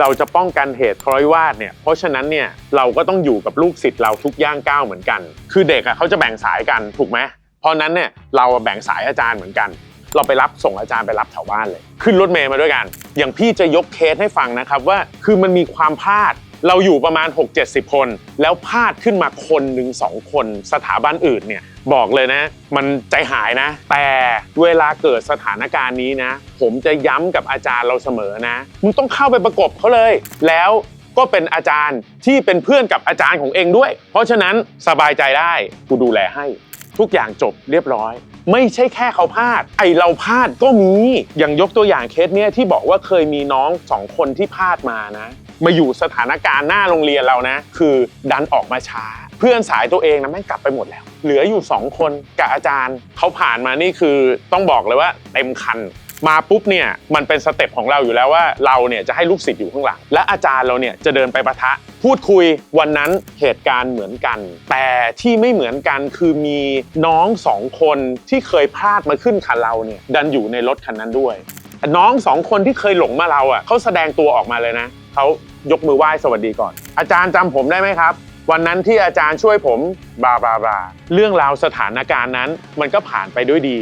เราจะป้องกันเหตุทะเลาะวิวาทเนี่ยเพราะฉะนั้นเนี่ยเราก็ต้องอยู่กับลูกศิษย์เราทุกย่างก้าวเหมือนกัน คือเด็กอะเขาจะแบ่งสายกันถูกไหมเพราะนั้นเนี่ยเราแบ่งสายอาจารย์เหมือนกัน เราไปรับส่งอาจารย์ไปรับแถวบ้านเลย ขึ้นรถเมย์มาด้วยกัน อย่างพี่จะยกเคสให้ฟังนะครับว่าคือมันมีความพลาด เราอยู่ประมาณ 6-70 คน แล้วพลาดขึ้นมาคนหนึ่งสองคนสถาบันอื่นเนี่ยบอกเลยนะ มันใจหายนะ แต่เวลาเกิดสถานการณ์นี้นะ ผมจะย้ำกับอาจารย์เราเสมอนะมึงต้องเข้าไปประกบเขาเลย แล้วก็เป็นอาจารย์ที่เป็นเพื่อนกับอาจารย์ของเองด้วย เพราะฉะนั้นสบายใจได้กูดูแลให้ ทุกอย่างจบเรียบร้อย ไม่ใช่แค่เขาพลาด ไอเราพลาดก็มี อย่างยกตัวอย่างเคสเนี้ยที่บอกว่าเคยมีน้องสองคนที่พลาดมานะ มาอยู่สถานการณ์หน้าโรงเรียนเรานะ คือดันออกมาช้า เพื่อนสายตัวเองนะแม่งกลับไปหมดแล้ว เหลืออยู่สองคนกับอาจารย์เขาผ่านมานี่คือต้องบอกเลยว่าเต็มคัน มาปุ๊บเนี่ยมันเป็นสเต็ปของเราอยู่แล้วว่าเราเนี่ยจะให้ลูกศิษย์อยู่ข้างหลังและอาจารย์เราเนี่ยจะเดินไปประทะ พูดคุยวันนั้นเหตุการณ์เหมือนกัน แต่ที่ไม่เหมือนกันคือมีน้องสองคนที่เคยพลาดมาขึ้นคันเราเนี่ยดันอยู่ในรถคันนั้นด้วย น้องสองคนที่เคยหลงมาเราอะเขาแสดงตัวออกมาเลยนะเขายกมือไหว้สวัสดีก่อน อาจารย์จำผมได้ไหมครับ วันนั้นที่อาจารย์ช่วยผมบาบาบาเรื่องราวสถานการณ์นั้น มันก็ผ่านไปด้วยดี